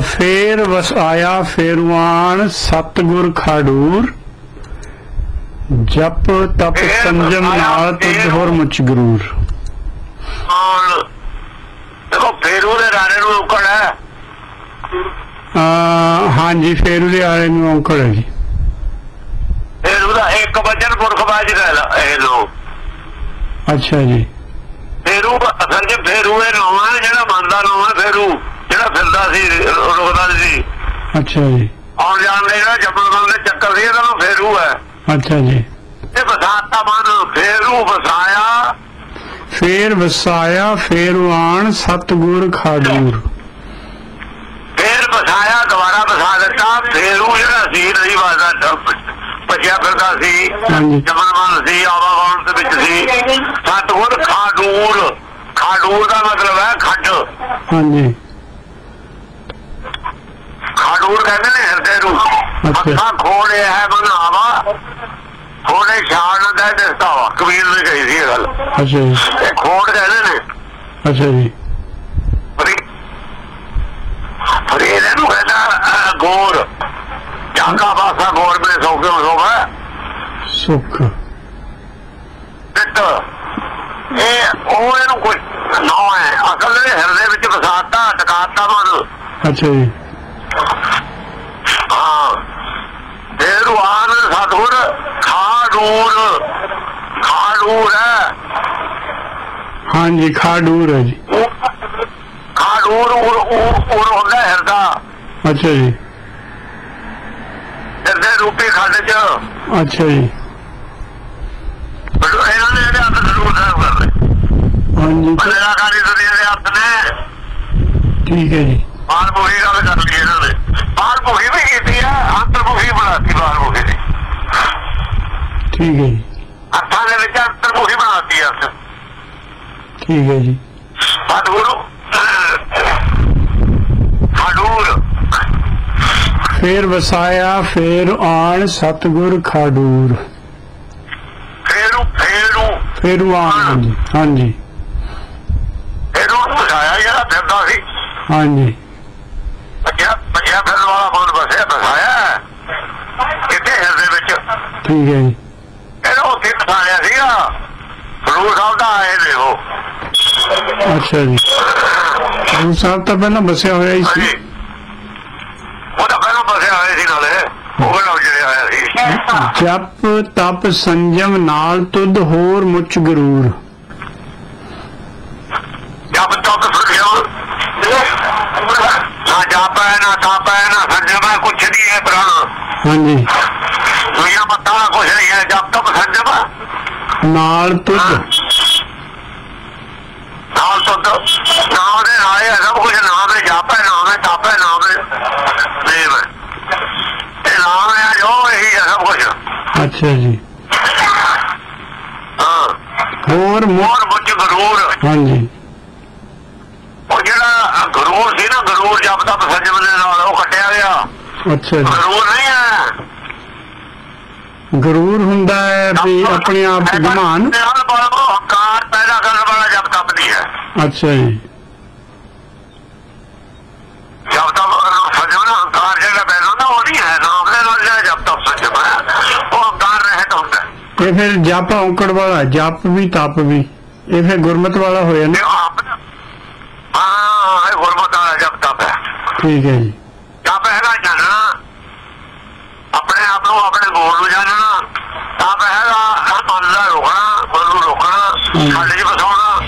ਫੇਰ ਵਸ ਆਇਆ ਫੇਰਵਾਨ ਸਤਗੁਰ ਖਾਡੂਰ ਜਪ ਤਪ ਸੰਜਮ ਨਾਲ ਤੁਧ ਹੋਰ ਮੁਚ ਗਰੂਰ। ਔਰ ਦੇਖੋ ਫੇਰੂ ਦੇ ਰਾਣੇ ਨੂੰ ਔਕੜ ਹੈ। ਅ, ਹਾਂਜੀ ਫੇਰੂ ਦੇ ਆਲੇ ਨੂੰ ਔਂਕੜ ਹੈ ਜੀ। ਫੇਰੂ ਦਾ ਇੱਕ ਵਚਨ ਪੁਰਖਵਾਜ ਗੱਲ ਇਹ ਲੋ ਅੱਛਾ ਜੀ। ਫੇਰੂ ਅਸਲ 'ਚ ਫੇਰੂ ਇਹ ਨਾਮ ਹੈ ਜਿਹੜਾ ਮੰਨਦਾ ਨਾਮ ਹੈ ਫੇਰੂ। ਜਿਹੜਾ ਫਿਰਦਾ ਸੀ ਰੁਕਦਾ ਸੀ। ਅੱਛਾ ਜੀ। ਆਉਣ ਜਾਣ ਦੇ ਜਿਹੜਾ ਜਬਰਦਸਤ ਦੇ ਚੱਕਰ ਸੀ ਇਹਦਾ ਨਾਮ ਫੇਰੂ ਹੈ। ਅੱਛਾ ਜੀ। ਇਹ ਬਸਾਤਾ ਮਨ ਫੇਰੂ ਵਸਾਇਆ। ਫੇਰ ਵਸਾਇਆ ਫੇਰਵਾਨ ਸਤਗੁਰ ਖਾਡੂਰ। ਫੇਰ ਵਸਾਇਆ ਦੁਬਾਰਾ ਵਸਾ ਦਿੱਤਾ ਫੇਰੂ ਜਿਹੜਾ ਸੀ ਨਹੀਂ ਵਾਦਾ ਪਛਿਆ ਫਿਰਦਾ ਸੀ। ਜਮਨਮਨ ਸੀ ਆਵਾਗਾਉਣ ਦੇ ਵਿੱਚ ਸੀ। ਸਤਗੁਰ ਖਾਡੂਰ। ਖਾਡੂਰ ਦਾ ਮਤਲਬ ਹੈ ਖੱਡ। ਹਾਂਜੀ। ਖਾਡੂਰ ਕਹਿੰਦੇ ਨੇ ਹਿਰਦੇ ਨੂੰ। ਅੱਛਾ। ਮੱਥਾ ਖੋੜੇ ਹੈ ਬਨਾਵਾ ਖੋੜੇ ਛਾਣ ਦਾ ਦਿਸਦਾ ਵਾ ਕਬੀਰ ਨੇ ਕਹੀ ਸੀ ਇਹ ਗੱਲ। ਅੱਛਾ ਜੀ। ਖੋੜ ਕਹਿੰਦੇ ਨੇ। ਅੱਛਾ ਜੀ। ਫਰੀ ਫਰੀ ਇਹਨੂੰ ਕਹਿੰਦਾ ਗੋਰ। ਜਾਂਗਾ ਬਾਸਾ ਗੋਰ ਮੇ ਸੌ ਕਿਉਂ ਹੋਗਾ ਸੁਖ। ਪਿੱਤ। ਇਹ ਉਹ ਇਹਨੂੰ ਕੋਈ ਨਾ ਹੈ ਅਸਲ ਦੇ ਹਿਰਦੇ ਵਿੱਚ ਵਸਾਤਾ ਟਿਕਾਤਾ ਮਨ। ਅੱਛਾ ਜੀ ਹਾਂ ਦੇਰਵਾਨ ਸਤਗੁਰ ਖਾੜੂਰ ਖਾੜੂਰ ਹੈ। ਹਾਂਜੀ ਖਾਡੂਰ ਹੈ ਜੀ। ਉਹ ਖਾੜੂਰ ਉਰ ਉਰ ਹੁੰਦਾ ਹਿਰਦਾ। ਅੱਛਾ ਜੀ। ਹਿਰਦੇ ਰੂਪੀ ਖੰਡ ਚ। ਅੱਛਾ ਜੀ। ਇਹਨਾਂ ਨੇ ਇਹਦੇ ਹੱਥ ਜ਼ਰੂਰ ਸਾਫ਼ ਕਰ ਲਏ। ਹਾਂਜੀ। ਕਲਾਕਾਰੀ ਦੁਨੀਆ ਦੇ ਹੱਥ ਨੇ। ਠੀਕ ਹੈ ਜੀ। ਬਾਹਰ ਮੁਖੀ ਗੱਲ ਕਰ ਲਈ ਇਹਨਾਂ ਨੇ। ਬਾਹਰ ਮੁਖੀ ਵੀ ਕੀਤੀ ਹੈ ਅੰਤਰ ਮੁਖੀ ਬਣਾਤੀ ਬਾਹਰ ਮੁਖੀ ਦੀ ਠੀਕ ਹੈ ਜੀ। ਹੱਥਾਂ ਦੇ ਵਿੱਚ ਅੰਤਰ ਮੁਖੀ ਬਣਾਤੀ ਹੱਥ ਠੀਕ ਹੈ ਜੀ। ਸਤਿਗੁਰੂ ਖਡੂਰ। ਫੇਰ ਵਸਾਇਆ ਫੇਰ ਆਣ ਸਤਗੁਰ ਖਾਡੂਰ। ਫੇਰੂ ਫੇਰੂ। ਫੇਰਵਾਨ ਹਾਂਜੀ ਹਾਂਜੀ। ਫੇਰੂ ਬਸਾਇਆ ਜਿਹੜਾ ਫਿਰਦਾ ਸੀ। ਹਾਂਜੀ। ਬੱਚਿਆ ਬੱਚਿਆ ਫਿਰਨ ਵਾਲਾ ਮਨ ਬਸਿਆ ਬਸਾਇਆ ਕਿਤੇ ਹਿਰਦੇ ਵਿੱਚ? ਠੀਕ ਹੈ ਜੀ ਇਹਦਾ ਉੱਥੇ ਬਸਾਇਆ ਸੀਗਾ ਗੁਰੂ ਸਾਹਿਬ ਦਾ ਆਏ ਨੇ ਉਹ। ਅੱਛਾ ਜੀ। ਗੁਰੂ ਸਾਹਿਬ ਤਾਂ ਪਹਿਲਾਂ ਬਸਿਆ ਹੋਇਆ ਹੀ ਸੀ। ਉਹ ਤਾਂ ਪਹਿਲਾਂ ਬਸਿਆ ਹੋਇਆ ਸੀ ਨਾਲੇ। ਉਹ ਕਿਹੜਾ ਜਿਹੜੇ ਆਇਆ ਸੀ। ਜਪ ਤਪ ਸੰਜਮ ਨਾਲ ਤੁਧ ਹੋਰ ਮੁਚ ਗਰੂਰ। ਜਬ ਤੱਕ ਸੁਣਿਓ ਨਾ ਜਾਪੈ ਨਾ ਤਾਪੈ ਨਾ ਸੰਜਮ ਹੈ ਕੁਛ ਨਹੀਂ ਹੈ ਪ੍ਰਾਣ ਹਾਂਜੀ। ਦੁਨੀਆ ਮੱਤਾ ਕੁਛ ਨਹੀਂ ਹੈ। ਜਬ ਤੱਕ ਸੰਜਮ। ਹੈ ਨਾਲ ਤੁਧ ਨਾਲ ਤੋਂ ਨਾਮ ਦੇ ਨਾਲ ਹੈ ਸਭ ਕੁਝ ਨਾਮ ਦੇ ਜਾਪੈ ਨਾਮ ਹੈ ਤਾਪੈ ਨਾਮ ਦੇ ਦੇਵ ਹੈ। ਇਹ ਨਾਮ ਹੈ ਜੋ ਇਹੀ ਹੈ ਸਭ ਕੁਝ ਅੱਛਾ ਜੀ। ਹਾਂ। ਹੋਰ ਮੋਰ ਮੁੱਝ ਗਰੂਰ। ਹਾਂਜੀ। ਉਹ ਜਿਹੜਾ ਗਰੂਰ ਸੀ ਨਾ ਗਰੂਰ ਜਪ ਤਪ ਸੰਜਮ ਦੇ ਨਾਲ ਉਹ ਕੱਟਿਆ ਗਿਆ। ਅੱਛਾ ਜੀ। ਗਰੂਰ ਨਹੀਂ ਹੈ। ਗਰੂਰ ਹੁੰਦਾ ਹੈ ਵੀ ਆਪਣੇ ਆਪ ਚ ਗੁਮਾਨ ਨਾਲ ਬਲ ਕੋ ਹੰਕਾਰ ਪੈਦਾ ਕਰਨ ਵਾਲਾ ਜਪ ਤਪ ਨਹੀਂ ਹੈ। ਅੱਛਾ ਜੀ। ਜਪ ਤਪ ਸੰਜਮ ਨਾ ਹੰਕਾਰ ਜਿਹੜਾ ਪੈਦਾ ਹੁੰਦਾ ਉਹ ਨਹੀਂ ਹੈ। ਨਾਮ ਦੇ ਨਾਲ ਜਿਹੜਾ ਜਪ ਤਪ ਸੰਜਮ ਹੈ ਉਹ ਹੰਕਾਰ ਰਹਿਤ ਹੁੰਦਾ ਹੈ। ਇਹ ਫਿਰ ਜਪ ਔਂਕੜ ਵਾਲਾ ਜਪ ਵੀ ਤਪ ਵੀ ਇਹ ਫਿਰ ਗੁਰਮਤ ਵਾਲਾ ਹੋਇਆ ਨਾ ਹਾਂ ਇਹ ਗੁਰਮਤਿ ਵਾਲਾ ਜਪ ਤਪ ਹੈ। ਠੀਕ ਹੈ ਜੀ ਜਪ ਹੈਗਾ ਜਾਣਨਾ ਆਪਣੇ ਆਪ ਨੂੰ ਆਪਣੇ ਗੋਲ ਨੂੰ ਜਾਣਨਾ ਤਪ ਹੈਗਾ ਮਨ ਦਾ ਰੋਕਣਾ ਮਨ ਨੂੰ ਰੋਕਣਾ ਸਾਡੇ ਚ ਬਸਾਉਣਾ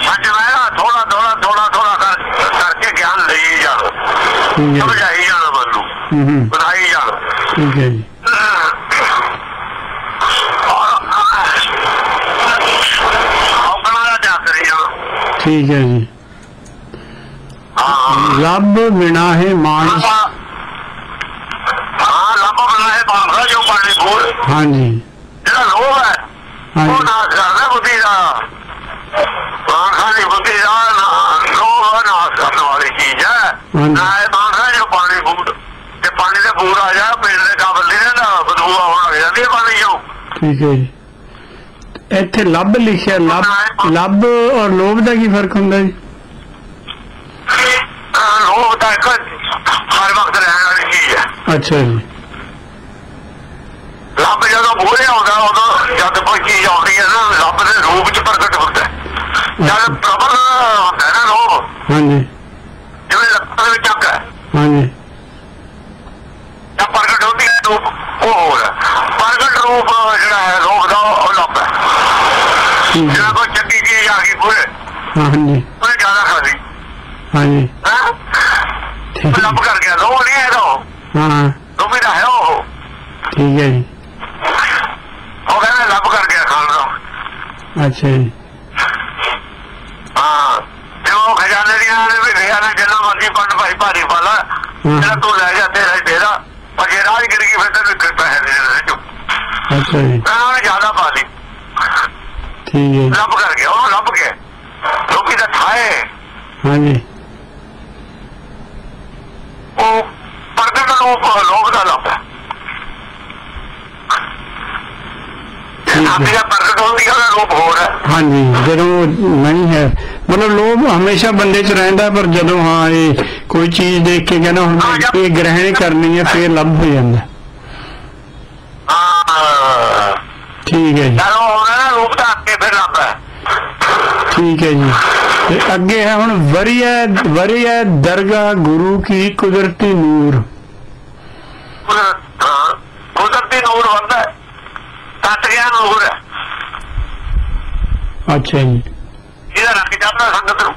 ਸੱਚ ਹੈਗਾ ਥੋੜਾ ਥੋੜਾ ਥੋੜਾ ਥੋੜਾ ਕਰ ਕਰਕੇ ਗਿਆਨ ਲਈ ਜਾਣਾ। ਹੈ ਸਮਝਾਈ ਜਾਣਾ ਮਨ ਹੂੰ ਹੂੰ। ਬਣਾਈ ਜਾਣਾ। ਠੀਕ ਹੈ ਜੀ। ਠੀਕ ਹੈ ਜੀ। ਹਾਂ। ਰੱਬ ਬਿਨਾ ਹੈ ਮਾਨਸ ਹਾਂ ਲੱਭ ਬਣਾਏ ਬਾਬਾ ਜੋ ਪਾਣੀ ਕੋਲ ਹਾਂਜੀ। ਜਿਹੜਾ ਲੋਭ ਹੈ ਉਹ ਨਾ ਕਰਦਾ ਬੁੱਧੀ ਦਾ ਮਾਨਸਾ ਦੀ ਬੁੱਧੀ ਦਾ ਨਾ ਲੋਭ ਨਾਸ ਕਰਨ ਵਾਲੀ ਚੀਜ਼ ਮਾਨਸਾ ਜੋ ਪਾਣੀ ਬੂਟ ਤੇ ਪਾਣੀ ਦੇ ਬੂਰ ਆ ਜਾ ਪੀਣ ਦੇ ਕਾਬਲ ਨਹੀਂ ਰਹਿੰਦਾ ਬਦਬੂ ਆਉਣ ਲੱਗ ਜਾਂਦੀ ਹੈ ਪਾਣੀ ਚੋਂ। ਠੀਕ ਹੈ ਜੀ। ਇੱਥੇ ਲੱਭ ਲਿਖਿਆ ਲੱਭ ਲੱਭ ਔਰ ਲੋਭ ਦਾ ਕੀ ਫ਼ਰਕ ਹੁੰਦਾ ਜੀ? ਹਰ ਵਕਤ ਰਹਿਣ ਵਾਲੀ ਚੀਜ਼ ਹੈ। ਅੱਛਾ ਜੀ। ਰੱਬ ਜਦੋਂ ਮੂਹਰੇ ਆਉਂਦਾ ਉਦੋਂ ਜਦ ਕੋਈ ਚੀਜ਼ ਆਉਂਦੀ ਹੈ ਨਾ ਰੱਬ ਦੇ ਰੂਪ ਚ ਪ੍ਰਗਟ ਹੁੰਦਾ ਹੈ। ਜਦ ਪ੍ਰਬਲ ਹੁੰਦਾ ਨਾ ਲੋਭ ਹਾਂਜੀ। ਵਿੱਚ ਅੱਗ ਹੈ ਹਾਂਜੀ। ਜਾਂ ਪ੍ਰਗਟ ਹੁੰਦੀ ਹੈ ਰੂਪ ਉਹ ਹੋਰ ਪ੍ਰਗਟ ਰੂਪ ਜਿਹੜਾ ਹੈ ਲੋਭ ਦਾ ਉਹ ਲੱਭ ਹੈ। ਜਿਹੜਾ ਕੋਈ ਚੰਗੀ ਚੀਜ਼ ਆ ਗਈ ਮੂਹਰੇ ਹਾਂਜੀ। ਉਹਨੇ ਜ਼ਿਆਦਾ ਖਾਦੀ ਹਾਂਜੀ। ਹੈ? ਠੀਕ ਹੈ ਲੱਭ ਕਰ ਗਿਆ ਲੋਭ ਨਹੀਂ ਹੈ ਉਹ। ਹਾਂ। ਲੋਭੀ ਦਾ ਹੈ ਉਹ। ਠੀਕ ਹੈ ਜੀ। ਉਹ ਕਹਿੰਦਾ ਲੱਭ ਕਰ ਗਿਆ ਖਾਣ ਦਾ ਅੱਛਾ ਜੀ ਹਾਂ ਤੇ ਉਹ ਖਜ਼ਾਨੇ ਦੀਆਂ ਨੇ ਵੀ ਲਿਆ ਮਰਜ਼ੀ ਪੰਡ ਭਾਈ ਭਾਰੀ ਪਾਲਾ ਜਿਹੜਾ ਤੂੰ ਲੈ ਜਾ ਤੇਰਾ ਹੀ ਤੇਰਾ ਪਰ ਜੇ ਰਾਜ ਗਿਰ ਗਈ ਫਿਰ ਤੈਨੂੰ ਇੱਕ ਪੈਸੇ ਦੇ ਦੇ ਚੁੱਪ ਅੱਛਾ ਜੀ। ਜ਼ਿਆਦਾ ਪਾ ਲਈ। ਠੀਕ ਹੈ ਲੱਭ ਕਰ ਗਿਆ ਉਹਨੂੰ ਲੱਭ ਕੇ ਲੋਕੀ ਦਾ ਥਾਏ ਹਾਂਜੀ। ਉਹ ਪ੍ਰਗਟ ਰੂਪ ਲੋਕ ਦਾ ਲੱਭ ਹੈ। ਹੈ। ਦਾ ਪ੍ਰਗਟ ਹੁੰਦੀ ਹੈ ਉਹਦਾ ਰੂਪ ਹੋਰ ਹੈ। ਹਾਂਜੀ ਜਦੋਂ ਨਹੀਂ ਹੈ ਮਤਲਬ ਲੋਭ ਹਮੇਸ਼ਾ ਬੰਦੇ 'ਚ ਰਹਿੰਦਾ ਪਰ ਜਦੋਂ ਹਾਂ ਇਹ ਕੋਈ ਚੀਜ਼ ਦੇਖ ਕੇ ਕਹਿੰਦਾ ਹੁਣ ਮੈਂ ਇਹ ਗ੍ਰਹਿਣ ਕਰਨੀ ਹੈ ਫੇਰ ਲੱਭ ਹੋ ਜਾਂਦਾ। ਠੀਕ ਹੈ ਜੀ। ਰੂਪ ਫਿਰ ਲੱਭ ਠੀਕ ਹੈ ਜੀ। ਤੇ ਅੱਗੇ ਹੈ ਹੁਣ ਵਰੀਐ ਵਰੀਐ ਦਰਗਾਹ ਗੁਰੂ ਕੀ ਕੁਦਰਤੀ ਨੂਰ। ਕੁਦਰਤੀ ਨੂਰ ਹੁੰਦਾ ਗਿਆ ਨੂਰ ਅੱਛਾ ਜੀ। ਇਹਦਾ ਰੱਖ ਜਾਂਦਾ ਸੰਗਤ ਨੂੰ।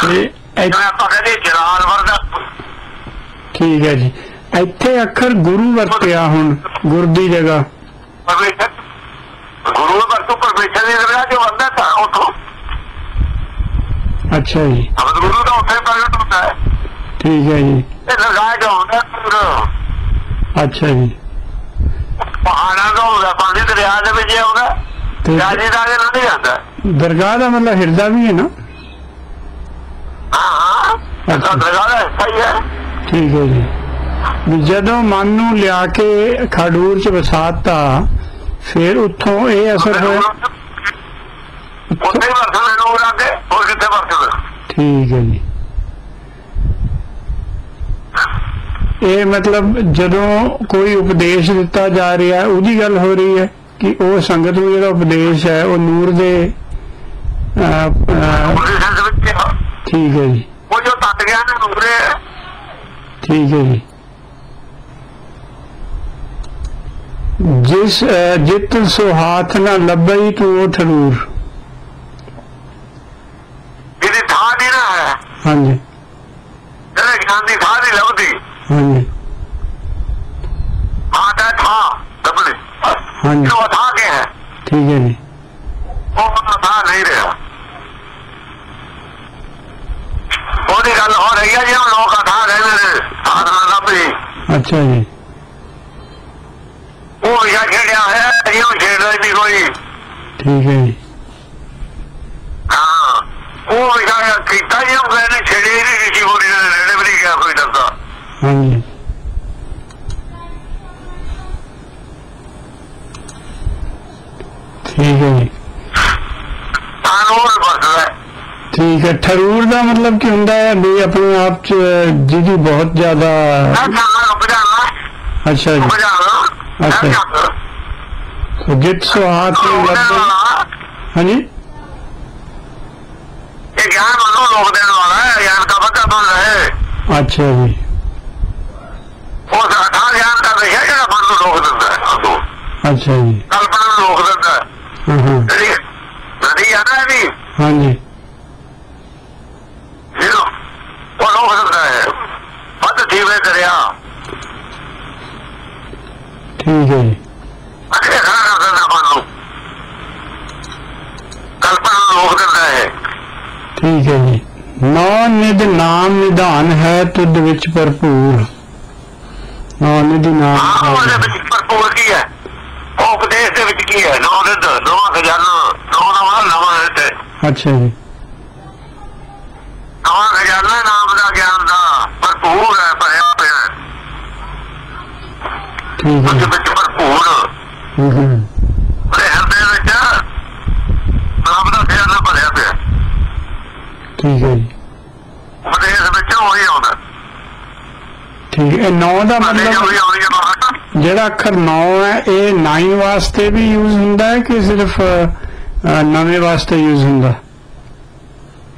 ਤੇ ਇੱਥੇ- ਜਿਵੇਂ ਆਪਾਂ ਕਹਿੰਦੇ ਜਲਾਲ ਵਰਗਾ। ਠੀਕ ਹੈ ਜੀ। ਇੱਥੇ ਅੱਖਰ ਗੁਰੂ ਵਰਤਿਆ ਹੁਣ ਗੁਰ ਦੀ ਜਗ੍ਹਾ। ਪਰਮੇਸ਼ਰ ਗੁਰੂ ਵਰਤੋਂ ਪਰਮੇਸ਼ਰ ਦੀ ਦਰਗਾਹ ਜੋ ਬੰਦਾ ਤਾਂ ਉਥੋਂ। ਅੱਛਾ ਜੀ। ਅਬਦ ਗੁਰੂ ਦਾ ਉੱਥੇ ਪ੍ਰਗਟ ਹੁੰਦਾ ਹੈ। ਠੀਕ ਹੈ ਜੀ। ਇਹ ਲਗਾਇਆ ਜੋ ਹੁੰਦਾ ਹੈ, ਅੱਛਾ ਜੀ। ਪਹਾੜਾਂ ਦਾ ਹੁੰਦਾ ਪਾਣੀ ਦਰਿਆ ਦੇ ਵਿੱਚ ਆਉਂਦਾ ਰਾਜੇ ਦਾ ਨਹੀਂ ਜਾਂਦਾ। ਦਰਗਾਹ ਦਾ ਮਤਲਬ ਹਿਰਦਾ ਵੀ ਹੈ ਨਾ? ਹਾਂ ਹਾਂ। ਅੱਛਾ। ਦਰਗਾਹ ਦਾ ਸਹੀ ਹੈ ਠੀਕ ਹੈ ਜੀ। ਵੀ ਜਦੋਂ ਮਨ ਨੂੰ ਲਿਆ ਕੇ ਖਡੂਰ ਚ ਵਸਾਤਾ ਫਿਰ ਉੱਥੋਂ ਇਹ ਅਸਰ ਹੋਇਆ? ਉੱਥੇ ਵਰਤਦੇ ਲੋਕ ਲਾਗੇ ਹੋਰ ਕਿੱਥੇ ਵਰਤਦੇ ਠੀਕ ਹੈ ਜੀ। ਇਹ ਮਤਲਬ ਜਦੋਂ ਕੋਈ ਉਪਦੇਸ਼ ਦਿੱਤਾ ਜਾ ਰਿਹਾ ਉਹਦੀ ਗੱਲ ਹੋ ਰਹੀ ਹੈ ਕਿ ਉਹ ਸੰਗਤ ਨੂੰ ਜਿਹੜਾ ਉਪਦੇਸ਼ ਹੈ ਉਹ ਨੂਰ ਦੇ ਅਹ, ਅਹ, ਉਹਦੇ ਸੰਸ ਵਿੱਚ ਠੀਕ ਹੈ ਜੀ ਉਹ ਜੋ ਤੱਤ ਗਿਆ ਨਾ ਨੂਰੇ ਠੀਕ ਹੈ ਜੀ ਜਿਸ ਅਹ, ਜਿਤ ਸੁਹਾਥ ਨਾ ਲੱਭਈ ਤੂੰ ਉਹ ਠਰੂਰ ਇਹਦੀ ਥਾਂ ਦੀ ਨਾ ਹੈ ਹਾਂਜੀ ਜਿਹੜੇ ਗਿਆਨ ਦੀ ਥਾਂ ਦੀ ਲੱਭਦੀ ਹਾਂਜੀ ਹਾਂ ਤਾਂ ਥਾਂ ਲੱਭਣੀ ਹਾਂਜੀ ਜੋ ਥਾਂ ਕੇ ਹੈ ਠੀਕ ਹੈ ਜੀ ਉਹ ਥਾਂ ਨਹੀਂ ਰਿਹਾ ਉਹਦੀ ਗੱਲ ਹੋ ਰਹੀ ਹੈ ਜਿਵੇਂ ਲੋਕ ਥਾਂ ਰਹਿੰਦੇ ਨੇ ਸਾਧਨਾ ਲੱਭੀ ਅੱਛਾ ਜੀ ਉਹ ਵਿਸ਼ਾ ਖੇਡਿਆ ਹੋਇਆ ਜਿਉਂ ਛੇੜਦਾ ਨਹੀਂ ਕੋਈ ਠੀਕ ਹੈ ਜੀ ਹਾਂ ਉਹ ਵਿਸ਼ਾ ਕੀਤਾ ਜਿਉਂ ਕਹਿੰਦੇ ਛੇੜੇ ਨਹੀਂ ਰਿਸ਼ੀ ਹੋਰੀ ਦੇ ਨੇੜੇ ਵੀ ਨਹੀਂ ਗਿਆ ਕੋਈ ਦੱਸਦਾ ਹਾਂਜੀ ਠੀਕ ਹੈ ਜੀ ਕਾਨੂੰਨ ਬਸਦਾ ਹੈ ਠੀਕ ਹੈ ਠਰੂਰ ਦਾ ਮਤਲਬ ਕੀ ਹੁੰਦਾ ਹੈ ਵੀ ਆਪਣੇ ਆਪ ਚ ਜਿਹਦੀ ਬਹੁਤ ਜ਼ਿਆਦਾ ਮੈਂ ਕਹਾਂ ਰੁਕ ਜਾਣਾ ਅੱਛਾ ਜੀ। ਅੱਛਾ। ਸੋ ਨੂੰ ਲੋਕ ਦੇਣ ਲੱਭਈ ਵਾਲਾ ਹਾਂਜੀ। ਇਹ ਗਿਆਨ ਮੰਨੋ ਲੋਕ ਦੇਣ ਵਾਲਾ ਹੈ ਗਿਆਨ ਦਾ ਬੱਕਾ ਬਣ ਰਹੇ ਅੱਛਾ ਜੀ। ਉਹ ਸਾਡਾ ਗਿਆਨ ਦਾ ਵਿਸ਼ਾ ਜਿਹੜਾ ਮਨ ਨੂੰ ਲੋਕ ਦਿੰਦਾ ਹੈ ਅੱਛਾ ਜੀ। ਕਲਪਨਾ ਨੂੰ ਲੋਕ ਦਿੰਦਾ ਹੈ। ਹਾਂ ਹਾਂ। ਜਿਹੜੀ ਨਦੀ ਆ ਨਾ ਇਹਦੀ ਹਾਂਜੀ। ਉਹ ਲੋਕ ਦਿੰਦਾ ਹੈ। ਵੱਧ ਜੀਵੇ ਦਰਿਆ। ਠੀਕ ਹੈ ਜੀ। ਅੱਗੇ ਖੜਾ ਕਰ ਦਿੰਦਾ ਮਨ ਨੂੰ ਕਲਪਨਾ ਨੂੰ ਲੋਕ ਦਿੰਦਾ ਹੈ ਠੀਕ ਹੈ ਜੀ। ਨੌ ਨਿਧ ਨਾਮ ਨਿਧਾਨ ਹੈ ਤੁਧ ਵਿੱਚ ਭਰਪੂਰ। ਨੌ ਨਿਧ ਨਾਮ ਉਹਦੇ। ਵਿੱਚ ਭਰਪੂਰ ਕੀ ਹੈ? ਉਹ ਉਪਦੇਸ਼ ਦੇ ਵਿੱਚ ਕੀ ਹੈ? ਨੌ ਦਿਨ ਨਵਾਂ ਖਜ਼ਾਨਾ ਨੌ ਨਵਾਂ ਨਵਾਂ ਹੈ ਅੱਛਾ ਜੀ ਨਵਾਂ ਖਜ਼ਾਨਾ ਨਾਮ ਦਾ ਗਿਆਨ ਦਾ ਭਰਪੂਰ ਹੈ ਭਰਿਆ ਪਿਆ ਹੈ। ਠੀਕ ਹੈ ਉਹਦੇ। ਵਿੱਚ ਭਰਪੂਰ ਹੂੰ ਹੂੰ। ਉਹਦੇ ਹਿਰਦੇ ਵਿੱਚ ਨਾਮ ਦਾ ਖਜ਼ਾਨਾ ਭਰਿਆ ਪਿਆ। ਠੀਕ ਹੈ ਜੀ। ਉਪਦੇਸ਼ ਵਿੱਚ ਉਹੀ ਆਉਂਦਾ। ਠੀਕ ਹੈ 9 ਦਾ ਮਤਲਬ ਜਿਹੜਾ ਅੱਖਰ 9 ਹੈ ਇਹ 9 ਵਾਸਤੇ ਵੀ ਯੂਜ਼ ਹੁੰਦਾ ਹੈ ਕਿ ਸਿਰਫ ਨਵੇਂ ਵਾਸਤੇ ਯੂਜ਼ ਹੁੰਦਾ? ਹੈ?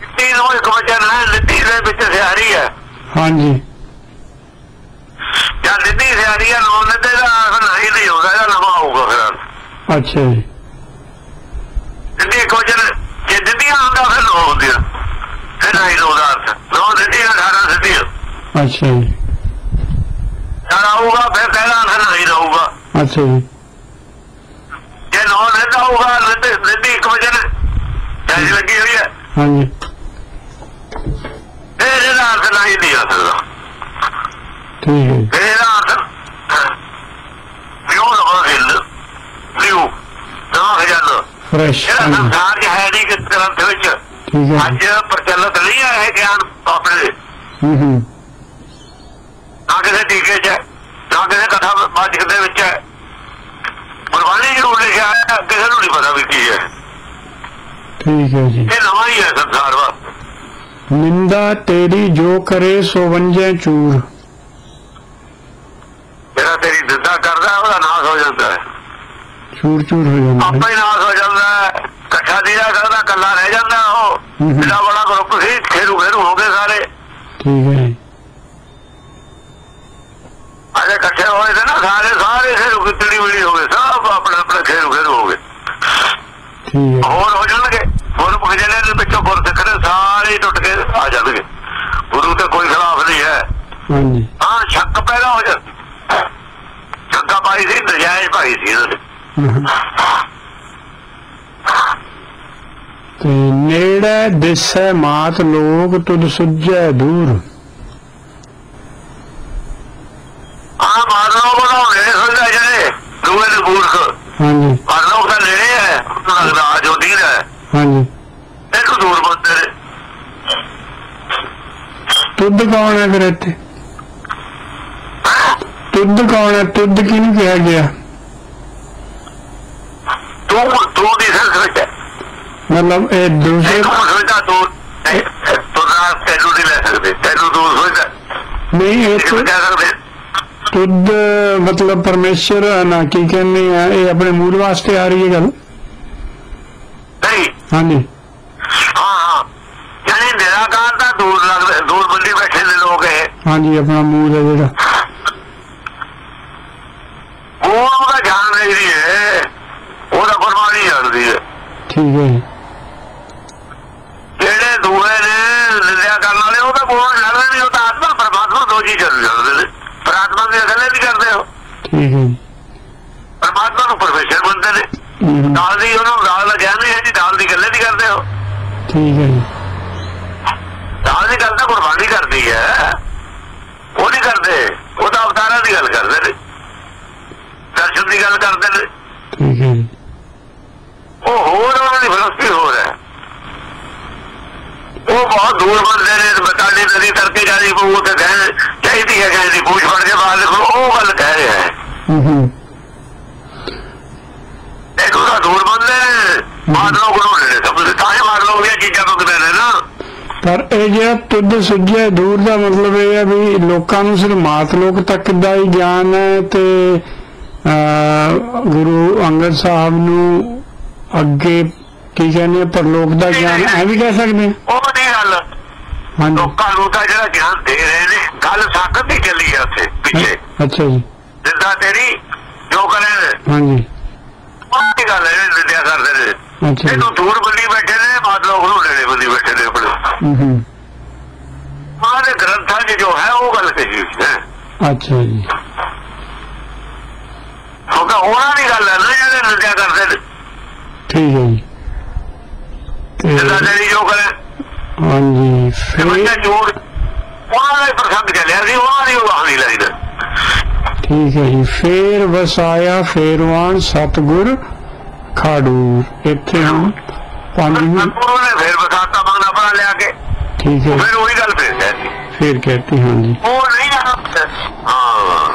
ਨਿੱਤੀ ਨੂੰ ਇੱਕ ਵਚਨ ਹੈ ਦੇ ਵਿੱਚ ਸਿਆਰੀ ਹੈ। ਹਾਂਜੀ। ਨਿੱਤੀ ਸਿਆਰੀ ਹੈ ਨੌ ਨਿੱਤੇ ਦਾ ਨਹੀਂ ਨਹੀਂ ਹੁੰਦਾ ਇਹਦਾ ਨਵਾਂ ਆਊਗਾ ਫਿਰ। ਅੱਛਾ ਜੀ। ਇੱਕ ਵਚਨ ਜੇ ਨਿੱਤੀਆਂ ਹੁੰਦਾ ਫਿਰ ਨੌ ਹੁੰਦੀਆਂ। ਫਿਰ ਨਹੀਂ ਉਹਦਾ ਅਰਥ। ਨਿੱਤੀਆਂ 18 ਸਿੱਧੀਆਂ। ਅੱਛਾ ਜੀ। ਜਦ ਆਊਗਾ ਫਿਰ ਕਹਿਣਾ ਅਰਥ ਨਹੀਂ ਰਹੂਗਾ। ਅੱਛਾ ਜੀ। ਜੇ ਨੌ ਨਿੱਤਾ ਹੋਊਗਾ ਨਿੱਤੀ ਇੱਕ ਵਚਨ ਜੈਸੀ ਲੱਗੀ ਹੋਈ ਹੈ। ਹਾਂਜੀ। ਫਿਰ ਇਹਦਾ ਅਰਥ ਨਹੀਂ ਆ ਸਕਦਾ। ਠੀਕ ਹੈ ਫਿਰ ਇਹਦਾ ਅਰਥ ਨਿਊ ਲਗਾ ਹਿੱਲ ਨਿਊ ਨਵਾਂ ਖਜ਼ਾਨਾ ਫਰੈਸ਼ ਜਿਹੜਾ ਸੰਸਾਰ 'ਚ ਹੈ ਨਹੀਂ ਕਿ ਗ੍ਰੰਥ ਵਿੱਚ ਠੀਕ ਹੈ। ਅੱਜ ਪ੍ਰਚਲਿਤ ਨਹੀਂ ਹੈ ਇਹ ਗਿਆਨ ਆਪਣੇ। ਹੂੰ ਹੂੰ। ਨਾ ਕਿਸੇ ਟੀਕੇ 'ਚ ਨਾ ਕਿਸੇ ਕਥਾ ਵਾਚਕ ਦੇ ਵਿੱਚ ਹੈ। ਗੁਰਬਾਣੀ ਜ਼ਰੂਰ ਲਿਖਿਆ ਹੈ ਕਿਸੇ ਨੂੰ ਨਹੀਂ ਪਤਾ ਵੀ ਕੀ ਹੈ। ਠੀਕ ਹੈ ਜੀ। ਇਹ ਨਵਾਂ ਹੀ ਹੈ ਸੰਸਾਰ ਵਾ ਨਿੰਦਾ ਤੇਰੀ ਜੋ ਕਰੇ ਸੋ ਵੰਜੈ ਚੂਰ ਜਿਹੜਾ ਤੇਰੀ ਨਿੰਦਾ ਕਰਦਾ ਹੈ, ਉਹਦਾ ਨਾਸ਼ ਹੋ ਜਾਂਦਾ ਹੈ ਚੂਰ ਚੂਰ ਹੋ ਜਾਂਦਾ ਆਪੇ ਨਾਸ਼ ਹੋ ਜਾਂਦਾ ਇਕੱਠਾ ਦੀਦਾ ਕਰਦਾ ਕੱਲਾ ਰਹਿ ਜਾਂਦਾ ਉਹ। ਜਿਹੜਾ ਬੜਾ ਗਰੁੱਪ ਸੀ ਖੇਰੂ ਖੇਰੂ ਹੋ ਗਏ ਸਾਰੇ। ਠੀਕ ਹੈ ਅਜੇ ਇਕੱਠੇ ਹੋਏ ਤੇ ਨਾ ਸਾਰੇ ਸਾਰੇ ਖੇਰੂ ਕਿਤੜੀ ਮਿਲੀ ਹੋ ਗਏ ਸਭ ਆਪਣੇ ਆਪਣੇ ਖੇਰੂ ਖੇਰੂ ਹੋ ਗਏ। ਠੀਕ ਹੈ। ਹੋਰ ਹੋ ਜਾਣਗੇ। ਹੋਰ ਭਜਨੇ ਦੇ ਵਿੱਚੋਂ ਗੁਰ ਸਿੱਖਣੇ ਸਾਰੇ ਟੁੱਟ ਕੇ ਆ ਜਾਣਗੇ। ਗੁਰੂ ਤੇ ਕੋਈ ਖਿਲਾਫ ਨਹੀਂ ਹੈ। ਹਾਂਜੀ। ਹਾਂ ਸ਼ੱਕ ਪੈਦਾ ਹੋ ਜਾ। ਸ਼ੰਕਾ ਪਾਈ ਸੀ ਨਜਾਇਜ਼ ਪਾਈ ਸੀ ਇਹਨਾਂ ਨੇ। ਤੇ ਨੇੜੇ ਦਿਸੈ ਮਾਤ ਲੋਕ ਤੁਧ ਸੁਝੈ ਦੂਰ। ਆਹ ਮਾਰਨੋ ਬਣਾਉਣੇ ਸੁਣਦਾ ਜਿਹੜੇ ਦੂਏ ਦੇ ਮੂਰਖ ਹਾਂਜੀ। ਮਾਰਨੋ ਦਾ ਨੇੜੇ ਹੈ ਲੱਗਦਾ ਜੋਦੀ ਹੈ ਹਾਂਜੀ। ਇੱਕ ਦੂਰ ਬੰਦੇ ਤੁਧ ਕੌਣ ਹੈ ਫਿਰ ਇੱਥੇ? ਤੁਧ ਕੌਣ ਹੈ ਤੁਧ ਕਿਹਨੂੰ ਕਿਹਾ ਗਿਆ ਤੂੰ ਤੂੰ ਦੀ ਸੰਸ ਵਿੱਚ ਹੈ ਮਤਲਬ ਇਹ ਦੂਸਰੇ ਤੂੰ ਨਹੀਂ, ਤੂੰ ਨਾ ਤੈਨੂੰ ਨਹੀਂ ਲੈ ਸਕਦੇ ਤੈਨੂੰ ਤੂੰ ਨਹੀਂ ਇਹ ਤੁ- ਤੁਧ ਮਤਲਬ ਪਰਮੇਸ਼ਰ ਨਾ ਕੀ ਕਹਿੰਦੇ ਆ ਇਹ ਆਪਣੇ ਮੂਲ ਵਾਸਤੇ ਆ ਰਹੀ ਹੈ ਗੱਲ? ਨਹੀਂ। ਹਾਂਜੀ। ਹਾਂ ਹਾਂ। ਯਾਨੀ ਨਿਰਾਕਾਰ ਦਾ ਦੂਰ ਲੱਗਦਾ ਦੂਰ ਬੰਦੀ ਬੈਠੇ ਨੇ ਲੋਕ ਇਹ। ਹਾਂਜੀ ਆਪਣਾ ਮੂਲ ਹੈ ਜਿਹੜਾ। ਉਹ ਉਹਦਾ ਗਿਆਨ ਨਹੀਂ ਹੈ ਉਹਦਾ ਗੁਰਬਾਣੀ ਜਾਣਦੀ ਹੈ। ਠੀਕ ਹੈ ਜੀ ਜਿਹੜੇ ਦੂਏ ਨੇ ਨਿੰਦਿਆ ਕਰਨ ਵਾਲੇ ਉਹ ਤਾਂ ਕੋਲ ਲੜਦੇ ਨਹੀਂ ਉਹ ਤਾਂ ਆਤਮਾ ਪਰਮਾਤਮਾ ਜੀ ਚੱਲ ਜਾਂਦੇ ਨੇ? ਪਰ ਆਤਮਾ ਦੀ ਗੱਲਾਂ ਨਹੀਂ ਕਰਦੇ ਹੋ? ਠੀਕ ਹੈ ਪਰਮਾਤਮਾ ਨੂੰ ਪਰਮੇਸ਼ਰ ਮੰਨਦੇ ਨੇ। ਦਾਲ ਦੀ ਉਹਨੂੰ ਦਾਲ ਦਾ ਗਿਆਨ ਨਹੀਂ ਹੈ ਜੀ ਦਾਲ ਦੀ ਗੱਲਾਂ ਨਹੀਂ ਕਰਦੇ ਹੋ। ਠੀਕ ਹੈ ਜੀ। ਦਾਲ ਦੀ ਗੱਲ ਤਾਂ ਗੁਰਬਾਣੀ ਕਰਦੀ ਹੈ। ਉਹ ਨਹੀਂ ਕਰਦੇ। ਉਹ ਤਾਂ ਅਵਤਾਰਾਂ ਦੀ ਗੱਲ ਕਰਦੇ ਨੇ। ਦਰਸ਼ਨ ਦੀ ਗੱਲ ਕਰਦੇ ਨੇ। ਠੀਕ ਹੈ ਉਹ ਹੋਰ ਉਹਨਾਂ ਦੀ ਫਿਲਾਸਫੀ ਹੋਰ ਹੈ। ਉਹ ਬਹੁਤ ਦੂਰ ਬੰਦੇ ਨੇ ਬਤਾਲੀ ਨਦੀ ਕਰਕੇ ਜਾਣੀ ਪਊ ਤੇ ਕਹਿ ਚਾਹੀਦੀ ਹੈ ਕਿ ਇਹਦੀ ਪੂਛ ਫੜ ਕੇ ਬਾਹਰ ਨਿਕਲੋ ਉਹ ਗੱਲ ਕਹਿ ਰਿਹਾ ਹੈ। ਇੱਕ ਉਹਦਾ ਦੂਰ ਬੰਦੇ ਨੇ ਮਾਦਰੋਂ ਕੋਲੋਂ ਨੇ ਸਮਝ ਤਾਂ ਹੀ ਮਾਦਰੋਂ ਇਹ ਚੀਜ਼ਾਂ ਮੰਗਦੇ ਨੇ ਨਾ? ਪਰ ਇਹ ਜਿਹੜਾ ਤੁਧ ਸੁਝਿਆ ਦੂਰ ਦਾ ਮਤਲਬ ਇਹ ਹੈ ਵੀ ਲੋਕਾਂ ਨੂੰ ਸਿਰਫ ਮਾਤ ਲੋਕ ਤੱਕ ਦਾ ਹੀ ਗਿਆਨ ਹੈ ਤੇ ਗੁਰੂ ਅੰਗਦ ਸਾਹਿਬ ਨੂੰ ਅੱਗੇ ਕੀ ਕਹਿੰਦੇ ਆ, ਪਰਲੋਕ ਦਾ ਗਿਆਨ ਐ ਵੀ ਕਹਿ ਸਕਦੇ ਹਾਂਜੀ ਲੋਕਾਂ ਨੂੰ ਤਾਂ ਜਿਹੜਾ ਗਿਆਨ ਦੇ ਰਹੇ ਨੇ ਗੱਲ ਸਾਖਤ ਦੀ ਚੱਲੀ ਹੈ ਉੱਥੇ ਪਿੱਛੇ। ਅੱਛਾ ਜੀ। ਜਿੱਦਾਂ ਤੇਰੀ ਜੋ ਕਰੇ ਹਾਂਜੀ। ਉਹ ਦੀ ਗੱਲ ਹੈ ਜਿਹੜੇ ਨਿੰਦਿਆ ਕਰਦੇ ਨੇ। ਇਹਨੂੰ ਦੂਰ ਬੰਦੀ ਬੈਠੇ ਨੇ ਮਾਦਰੋਂ ਨੂੰ ਨੇੜੇ ਬੰਦੀ ਬੈਠੇ ਨੇ ਆਪਣੇ। ਹਮ, ਉਹਨਾਂ ਦੇ ਗ੍ਰੰਥਾਂ 'ਚ ਜੋ ਹੈ ਉਹ ਗੱਲ ਕਹੀ ਹੈ। ਅੱਛਾ ਜੀ। ਕਿਉਂਕਿ ਉਹਨਾਂ ਦੀ ਗੱਲ ਹੈ ਨਾ ਜਿਹੜੇ ਨਿੰਦਿਆ ਕਰਦੇ ਨੇ। ਠੀਕ ਹੈ ਜੀ। ਜਿੱਦਾਂ ਤੇਰੀ ਜੋ ਕਰੇ। ਹਾਂਜੀ ਤੇ ਬੱਚਾ ਫਿਰ ਜੋੜ ਉਹਨਾਂ ਦਾ ਹੀ ਪ੍ਰਸੰਗ ਚੱਲਿਆ ਸੀ ਉਹਨਾਂ ਦੀ ਉਹ ਕਹਾਣੀ ਲਾਈਦਾ। ਠੀਕ ਹੈ ਜੀ ਫੇਰ ਵਸਾਇਆ ਫੇਰਵਾਨ ਸਤਗੁਰ ਖਾੜੂਰ ਇੱਥੇ ਹੁਣ ਪੰਜ ਮਿੰਟ। ਗੁਰੂ ਨੇ ਫੇਰ ਬਸਾਤਾ ਮੰਗਣਾ ਪੜਾ ਲਿਆ ਕੇ। ਠੀਕ ਹੈ ਫਿਰ ਉਹੀ ਗੱਲ ਫੇਰ ਕਹਿਤੀ। ਫਿਰ ਕਹਤੀ ਹਾਂ ਜੀ ਉਹ ਨਹੀਂ ਹਾਂ।